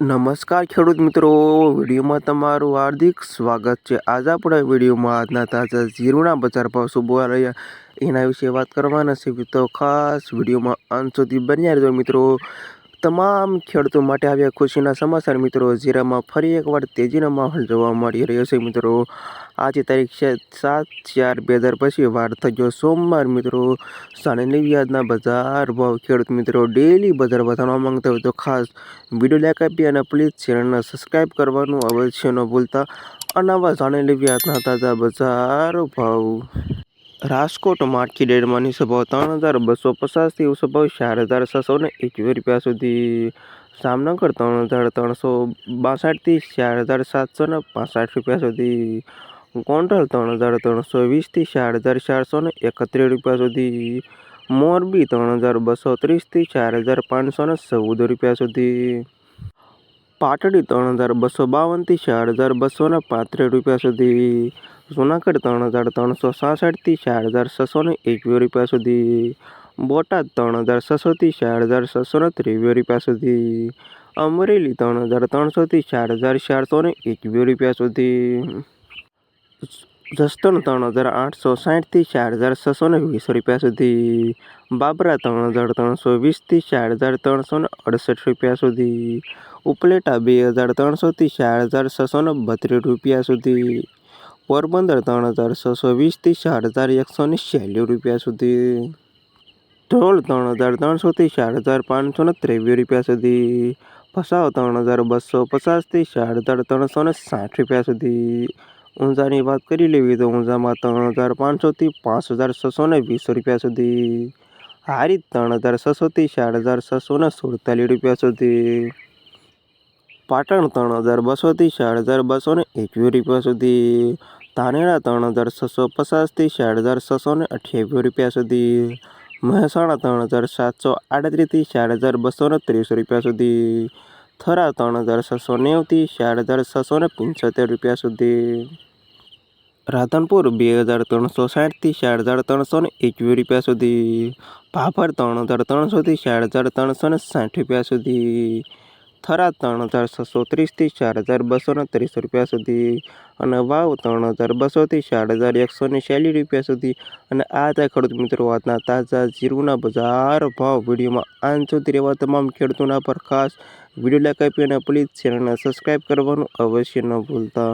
નમસ્કાર ખેડૂત મિત્રો, વિડીયોમાં તમારું હાર્દિક સ્વાગત છે. આજે આપણે વિડીયોમાં આજના તાજા જીરુના બજાર ભાવ શું બોલા રહ્યા, એના વિશે વાત કરવાના છે. તો ખાસ વિડીયોમાં અંત સુધી બન્યા રહેજો મિત્રો. તમામ ખેડૂતો માટે આવ્યા ખુશીના સમાચાર મિત્રો. જીરામાં ફરી એકવાર તેજીનો માહોલ જોવા મળી રહ્યો છે મિત્રો. આજે તારીખ છે સાત ચાર બે હજાર પછી વાર થઈ ગયો સોમવાર મિત્રો. સાણંદ વ્યાજના બજાર ભાવ ખેડૂત મિત્રો ડેલી બજાર વધારવા માંગતા હોય તો ખાસ વીડિયો લાઈક આપી અને પ્લીઝ ચેનલને સબસ્ક્રાઈબ કરવાનું અવશ્ય ન ભૂલતા. અને આવા જાણેલી વ્યાજના તાજા બજાર ભાવ રાજકોટ માર્કેટ રેટમાંની સભાઓ ત્રણ હજાર બસો પચાસથી સભાવ ચાર હજાર છસો ને એકવીસ રૂપિયા સુધી. જામનગર ત્રણ હજાર ત્રણસો બાસઠથી ચાર હજાર સાતસો ને પાસઠ રૂપિયા સુધી. ગોંડલ ત્રણ હજાર ત્રણસો વીસથી ચાર હજાર ચારસો ને એકત્રીસ રૂપિયા સુધી. મોરબી ત્રણ હજાર બસો ત્રીસથી ચાર હજાર પાંચસો ને ચૌદ રૂપિયા સુધી. પાટડી ત્રણ હજાર બસો બાવનથી ચાર હજાર બસો ને પાંત્રીસ રૂપિયા સુધી. જુનાગઢ ત્રણ હજાર ત્રણસો સાસઠથી ચાર હજાર છસો ને એકવીસ રૂપિયા સુધી. બોટાદ ત્રણ હજાર છસોથી ચાર હજાર છસો ને ત્રેવીસ રૂપિયા સુધી. અમરેલી ત્રણ હજાર ત્રણસોથી ચાર હજાર ચારસો ને એકવીસ રૂપિયા સુધી. જસદણ ત્રણ હજાર આઠસો સાઠથી ચાર હજાર છસો ને વીસ રૂપિયા સુધી. બાબરા ત્રણ હજાર ત્રણસો વીસથી ચાર હજાર ત્રણસો ને અડસઠ રૂપિયા સુધી. ઉપલેટા બે હજાર ત્રણસોથી ચાર હજાર છસો ને બત્રીસ રૂપિયા સુધી. પોરબંદર ત્રણ હજાર છસો વીસથી ચાર હજાર એકસો ને ચાલીસ રૂપિયા સુધી. ધ્રોલ ત્રણ હજાર ત્રણસોથી ચાર હજાર પાંચસો ને ત્રેવીસ રૂપિયા સુધી. ફસાવ ત્રણ હજાર બસો પચાસથી ચાર હજાર ત્રણસો ને સાઠ રૂપિયા સુધી. ઊંઝાની વાત કરી લેવી તો ઊંઝામાં ત્રણ હજાર પાંચસોથી પાંચ હજાર છસો ને વીસ રૂપિયા સુધી. હારી ત્રણ હજાર છસોથી ચાર હજાર છસો ને સુડતાલીસ રૂપિયા સુધી. પાટણ ત્રણ હજાર બસોથી ચાર હજાર બસો ને એકવીસ રૂપિયા સુધી. ધાનેરા ત્રણ હજાર છસો પચાસથી ચાર હજાર છસો ને અઠ્યાવીસ રૂપિયા સુધી. મહેસાણા ત્રણ હજાર સાતસો આડત્રીસથી ચાર હજાર બસો ને ત્રીસ રૂપિયા સુધી. થરા ત્રણ હજાર છસો નેવથી ચાર હજાર છસો ને પંચોતેર રૂપિયા સુધી. રાધનપુર બે હજાર ત્રણસો સાઠથી ચાર હજાર ત્રણસો ને એકવીસ રૂપિયા સુધી. ભાભર ત્રણ હજાર ત્રણસોથી ચાર હજાર ત્રણસો ને સાઠ રૂપિયા સુધી. થરા ત્રણ હજાર છસો ત્રીસથી ચાર હજાર બસો ને ત્રીસ રૂપિયા સુધી અને વાવ ત્રણ હજાર બસોથી ચાર હજાર એકસો ને ચાલીસ રૂપિયા સુધી. અને આ ત્યાં ખેડૂત મિત્રો આજના તાજા જીરુના બજાર ભાવ વિડીયોમાં. આન સુધી રહેવા તમામ ખેડૂતોના પર ખાસ વીડિયો લાઈક આપી અને પ્લીઝ ચેનલને સબસ્ક્રાઈબ કરવાનું અવશ્ય ન ભૂલતા.